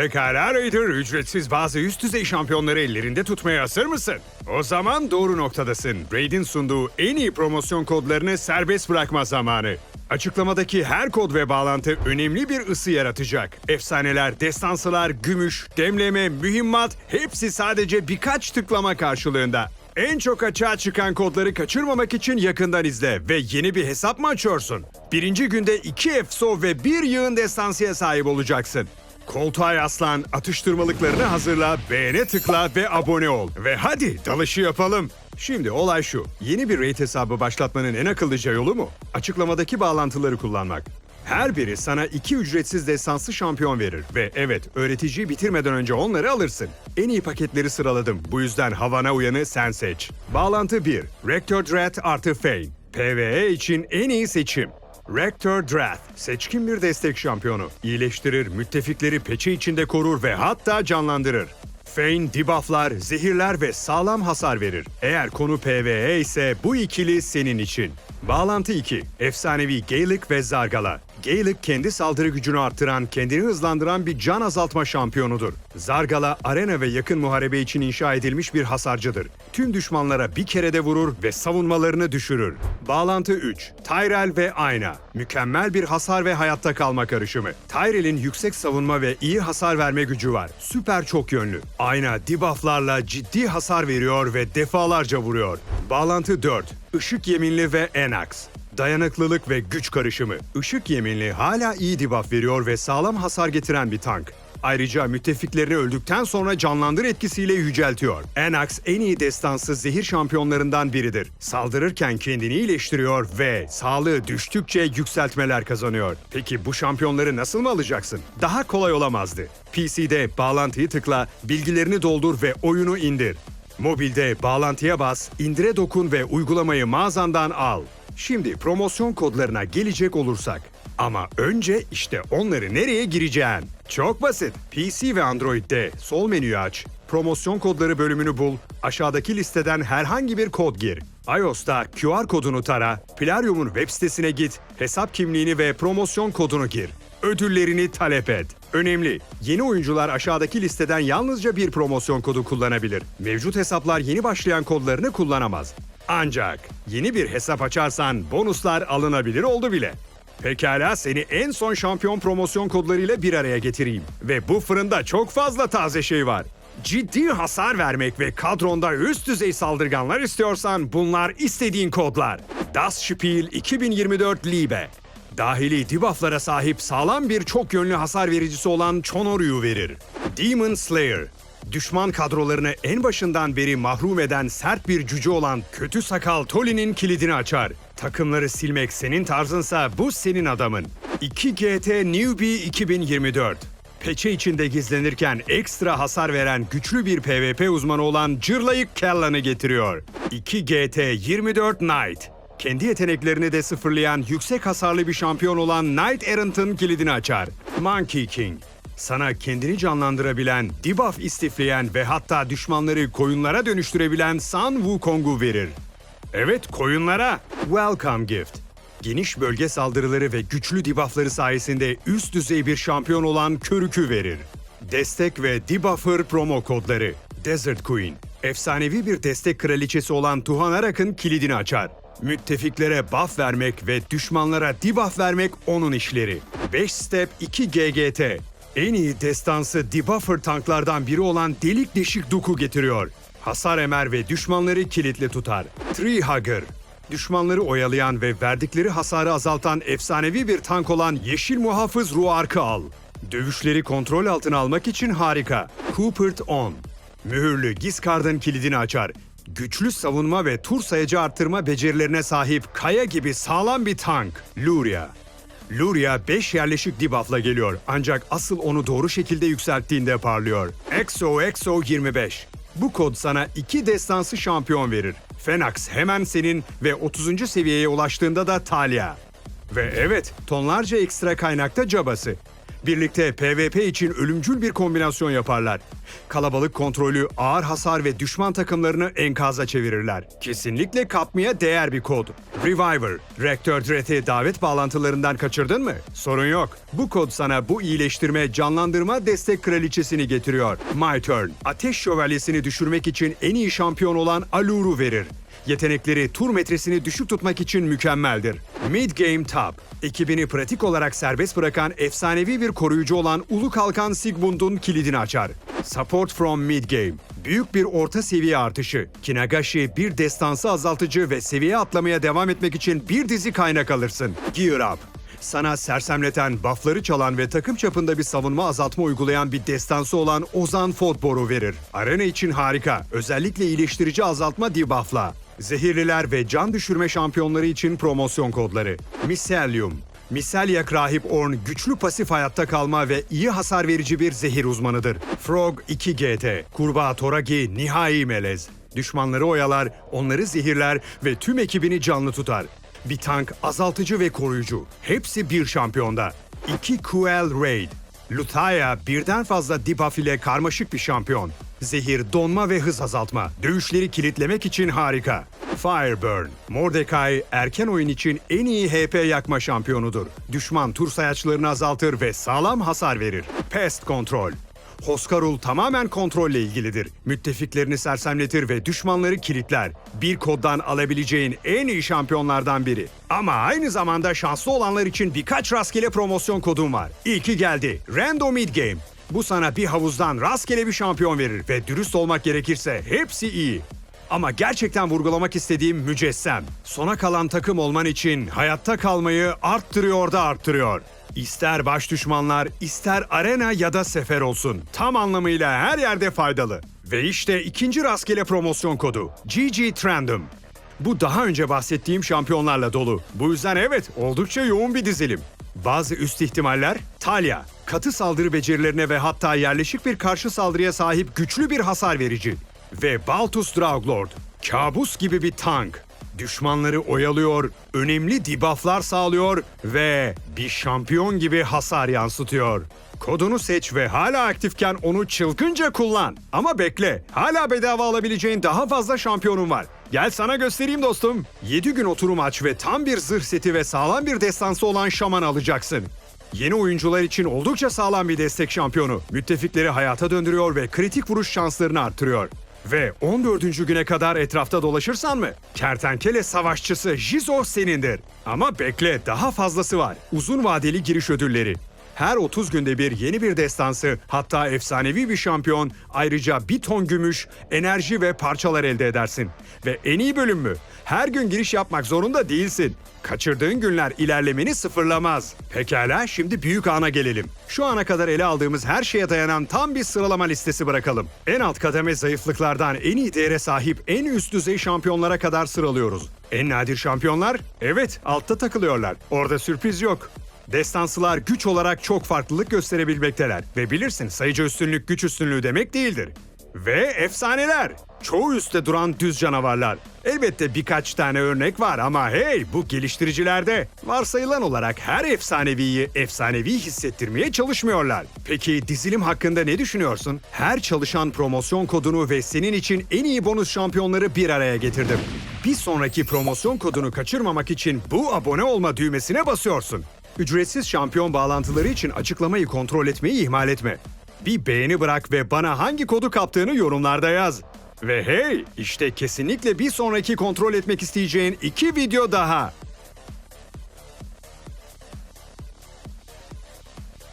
Pekala Raider, ücretsiz bazı üst düzey şampiyonları ellerinde tutmaya hazır mısın? O zaman doğru noktadasın. Raid'in sunduğu en iyi promosyon kodlarını serbest bırakma zamanı. Açıklamadaki her kod ve bağlantı önemli bir ısı yaratacak. Efsaneler, destansılar, gümüş, demleme, mühimmat hepsi sadece birkaç tıklama karşılığında. En çok açığa çıkan kodları kaçırmamak için yakından izle ve yeni bir hesap mı açıyorsun? Birinci günde 2 EFSO ve bir yığın destansıya sahip olacaksın. Koltuğa yaslan, atıştırmalıklarını hazırla, beğene tıkla ve abone ol. Ve hadi dalışı yapalım. Şimdi olay şu. Yeni bir raid hesabı başlatmanın en akıllıca yolu mu? Açıklamadaki bağlantıları kullanmak. Her biri sana iki ücretsiz destansı şampiyon verir ve evet öğreticiyi bitirmeden önce onları alırsın. En iyi paketleri sıraladım. Bu yüzden havana uyanı sen seç. Bağlantı 1. Rector Dread artı Fane. PvE için en iyi seçim. Rector Drath, seçkin bir destek şampiyonu. İyileştirir, müttefikleri peçe içinde korur ve hatta canlandırır. Fane debufflar, zehirler ve sağlam hasar verir. Eğer konu PvE ise bu ikili senin için. Bağlantı 2. Efsanevi Gaelic ve Zargala. Gaelic kendi saldırı gücünü arttıran, kendini hızlandıran bir can azaltma şampiyonudur. Zargala, arena ve yakın muharebe için inşa edilmiş bir hasarcıdır. Tüm düşmanlara bir kerede vurur ve savunmalarını düşürür. Bağlantı 3. Tyrell ve Ayna. Mükemmel bir hasar ve hayatta kalma karışımı. Tyrell'in yüksek savunma ve iyi hasar verme gücü var. Süper çok yönlü. Ayna debufflarla ciddi hasar veriyor ve defalarca vuruyor. Bağlantı 4. Işık Yeminli ve Enax. Dayanıklılık ve güç karışımı. Işık yeminli hala iyi debuff veriyor ve sağlam hasar getiren bir tank. Ayrıca müttefiklerini öldükten sonra canlandır etkisiyle yüceltiyor. Enax en iyi destansı zehir şampiyonlarından biridir. Saldırırken kendini iyileştiriyor ve sağlığı düştükçe yükseltmeler kazanıyor. Peki bu şampiyonları nasıl mı alacaksın? Daha kolay olamazdı. PC'de bağlantıyı tıkla, bilgilerini doldur ve oyunu indir. Mobilde bağlantıya bas, indire dokun ve uygulamayı mağazandan al. Şimdi promosyon kodlarına gelecek olursak. Ama önce işte onları nereye gireceğin? Çok basit. PC ve Android'de sol menüyü aç, promosyon kodları bölümünü bul, aşağıdaki listeden herhangi bir kod gir. iOS'ta QR kodunu tara, Plarium'un web sitesine git, hesap kimliğini ve promosyon kodunu gir. Ödüllerini talep et. Önemli. Yeni oyuncular aşağıdaki listeden yalnızca bir promosyon kodu kullanabilir. Mevcut hesaplar yeni başlayan kodlarını kullanamaz. Ancak yeni bir hesap açarsan bonuslar alınabilir oldu bile. Pekala seni en son şampiyon promosyon kodlarıyla bir araya getireyim. Ve bu fırında çok fazla taze şey var. Ciddi hasar vermek ve kadronda üst düzey saldırganlar istiyorsan bunlar istediğin kodlar. Das Spiel 2024 Liebe. Dahili debufflara sahip sağlam bir çok yönlü hasar vericisi olan Chonoru'yu verir. Demon Slayer. Düşman kadrolarını en başından beri mahrum eden sert bir cüce olan kötü sakal Toli'nin kilidini açar. Takımları silmek senin tarzınsa bu senin adamın. 2 GT Newbie 2024 Peçe içinde gizlenirken ekstra hasar veren güçlü bir PvP uzmanı olan Cırlayık Kellan'ı getiriyor. 2 GT 24 Knight kendi yeteneklerini de sıfırlayan yüksek hasarlı bir şampiyon olan Knight Errant'ın kilidini açar. Monkey King sana kendini canlandırabilen, debuff istifleyen ve hatta düşmanları koyunlara dönüştürebilen Sun Wukong'u verir. Evet koyunlara. Welcome Gift. Geniş bölge saldırıları ve güçlü debuffları sayesinde üst düzey bir şampiyon olan Körük'ü verir. Destek ve debuffer promo kodları. Desert Queen. Efsanevi bir destek kraliçesi olan Tuhan Arak'ın kilidini açar. Müttefiklere buff vermek ve düşmanlara debuff vermek onun işleri. 5 step 2 GGT. En iyi destansı debuffer tanklardan biri olan delik deşik Duku getiriyor. Hasar emer ve düşmanları kilitli tutar. Tree Hugger. Düşmanları oyalayan ve verdikleri hasarı azaltan efsanevi bir tank olan Yeşil Muhafız Ruark'ı al. Dövüşleri kontrol altına almak için harika. Coopert 10. Mühürlü Giscard'ın kilidini açar. Güçlü savunma ve tur sayacı arttırma becerilerine sahip kaya gibi sağlam bir tank. Luria. Luria 5 yerleşik debuff'la geliyor ancak asıl onu doğru şekilde yükselttiğinde parlıyor. EXO 25. Bu kod sana 2 destansı şampiyon verir. Fenax hemen senin ve 30. seviyeye ulaştığında da Talia. Ve evet, tonlarca ekstra kaynakta cabası. Birlikte PvP için ölümcül bir kombinasyon yaparlar. Kalabalık kontrolü, ağır hasar ve düşman takımlarını enkaza çevirirler. Kesinlikle kapmaya değer bir kod. Reviver, Rektör Dread'i davet bağlantılarından kaçırdın mı? Sorun yok. Bu kod sana bu iyileştirme, canlandırma destek kraliçesini getiriyor. My Turn, Ateş Şövalyesini düşürmek için en iyi şampiyon olan Alur'u verir. Yetenekleri tur metresini düşük tutmak için mükemmeldir. Mid Game Top, ekibini pratik olarak serbest bırakan efsanevi bir koruyucu olan Ulu Kalkan Sigmund'un kilidini açar. Support from Mid Game, büyük bir orta seviye artışı. Kinagashi bir destansı azaltıcı ve seviye atlamaya devam etmek için bir dizi kaynak alırsın. Gear Up, sana sersemleten, buffları çalan ve takım çapında bir savunma azaltma uygulayan bir destansı olan Ozan Fodbor'u verir. Arena için harika, özellikle iyileştirici azaltma debuffla. Zehirliler ve can düşürme şampiyonları için promosyon kodları. Miselyum, Miselyak Rahip Orn güçlü pasif hayatta kalma ve iyi hasar verici bir zehir uzmanıdır. Frog 2 GT, Kurbağa Toragi nihai melez. Düşmanları oyalar, onları zehirler ve tüm ekibini canlı tutar. Bir tank, azaltıcı ve koruyucu. Hepsi bir şampiyonda. 2 QL Raid. Lutaya birden fazla debuff ile karmaşık bir şampiyon. Zehir, donma ve hız azaltma. Dövüşleri kilitlemek için harika. Fireburn. Mordecai erken oyun için en iyi HP yakma şampiyonudur. Düşman tur sayaçlarını azaltır ve sağlam hasar verir. Pest Control. Hoskarul tamamen kontrolle ilgilidir. Müttefiklerini sersemletir ve düşmanları kilitler. Bir koddan alabileceğin en iyi şampiyonlardan biri. Ama aynı zamanda şanslı olanlar için birkaç rastgele promosyon kodum var. İlki geldi. Random Mid Game. Bu sana bir havuzdan rastgele bir şampiyon verir ve dürüst olmak gerekirse hepsi iyi. Ama gerçekten vurgulamak istediğim mücessem. Sona kalan takım olman için hayatta kalmayı arttırıyor da arttırıyor. İster baş düşmanlar, ister arena ya da sefer olsun. Tam anlamıyla her yerde faydalı. Ve işte ikinci rastgele promosyon kodu. GG Trendum. Bu daha önce bahsettiğim şampiyonlarla dolu. Bu yüzden evet, oldukça yoğun bir dizilim. Bazı üst ihtimaller, Talia, katı saldırı becerilerine ve hatta yerleşik bir karşı saldırıya sahip güçlü bir hasar verici. Ve Baltus Drauglord, kabus gibi bir tank. Düşmanları oyalıyor, önemli debufflar sağlıyor ve bir şampiyon gibi hasar yansıtıyor. Kodunu seç ve hala aktifken onu çılgınca kullan. Ama bekle, hala bedava alabileceğin daha fazla şampiyonun var. Gel sana göstereyim dostum. 7 gün oturum aç ve tam bir zırh seti ve sağlam bir destansı olan şaman alacaksın. Yeni oyuncular için oldukça sağlam bir destek şampiyonu. Müttefikleri hayata döndürüyor ve kritik vuruş şanslarını arttırıyor. Ve 14. güne kadar etrafta dolaşırsan mı? Kertenkele savaşçısı Jizo senindir. Ama bekle daha fazlası var. Uzun vadeli giriş ödülleri. Her 30 günde bir yeni bir destansı, hatta efsanevi bir şampiyon, ayrıca bir ton gümüş, enerji ve parçalar elde edersin. Ve en iyi bölüm mü? Her gün giriş yapmak zorunda değilsin. Kaçırdığın günler ilerlemeni sıfırlamaz. Pekala, şimdi büyük ana gelelim. Şu ana kadar ele aldığımız her şeye dayanan tam bir sıralama listesi bırakalım. En alt kademe zayıflıklardan en iyi değere sahip en üst düzey şampiyonlara kadar sıralıyoruz. En nadir şampiyonlar? Evet, altta takılıyorlar. Orada sürpriz yok. Destansılar güç olarak çok farklılık gösterebilmekteler ve bilirsin sayıca üstünlük güç üstünlüğü demek değildir. Ve efsaneler. Çoğu üstte duran düz canavarlar. Elbette birkaç tane örnek var ama hey bu geliştiricilerde. Varsayılan olarak her efsaneviyi efsanevi hissettirmeye çalışmıyorlar. Peki dizilim hakkında ne düşünüyorsun? Her çalışan promosyon kodunu ve senin için en iyi bonus şampiyonları bir araya getirdim. Bir sonraki promosyon kodunu kaçırmamak için bu abone olma düğmesine basıyorsun. Ücretsiz şampiyon bağlantıları için açıklamayı kontrol etmeyi ihmal etme. Bir beğeni bırak ve bana hangi kodu kaptığını yorumlarda yaz. Ve hey, işte kesinlikle bir sonraki kontrol etmek isteyeceğin iki video daha.